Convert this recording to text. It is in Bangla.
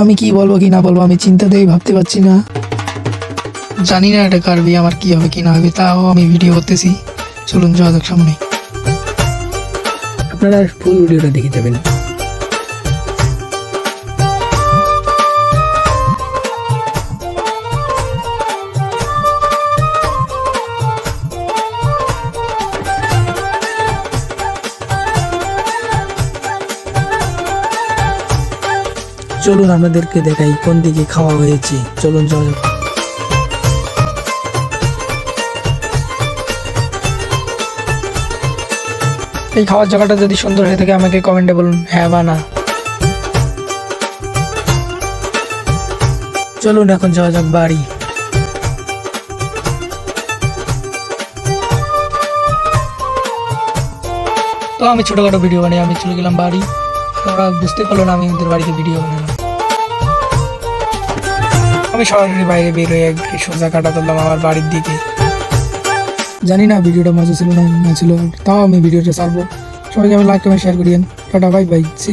আমি কি বলব, কি না বলব, আমি চিন্তাতেই ভাবতে পারছি না। জানি না এটা কার বিয়ে, আমার কি হবে, কি না হবে, তাও আমি ভিডিও করতেছি। চলুন, যাওয়া যাক সামনে। আপনারা ফুল ভিডিওটা দেখে যাবেন। চলুন আপনাদেরকে দেখাই কোন দিকে খাওয়া হয়েছে। চলুন যাওয়া এই খাওয়ার জায়গাটা যদি সুন্দর হয়ে থাকে, আমাকে কমেন্টে বলুন। হ্যাঁ বা না। চলুন, এখন যাওয়া যাক বাড়ি। তো আমি ছোটোখাটো ভিডিও বানাই আমি চলে গেলাম বাড়ি। ওরা বুঝতে পারল না আমি ওদের বাড়িতে ভিডিও বানালাম। আমি সরাসরি বাইরে বের হয়ে সোজা কাটা তুললাম আমার বাড়ির দিকে। জানি না ভিডিওটা মজা ছিল না ছিল, তাও আমি ভিডিওটা ছাড়বো। সবাইকে আমি লাইক কমেন্ট শেয়ার করিয়েন। Tata bye bye see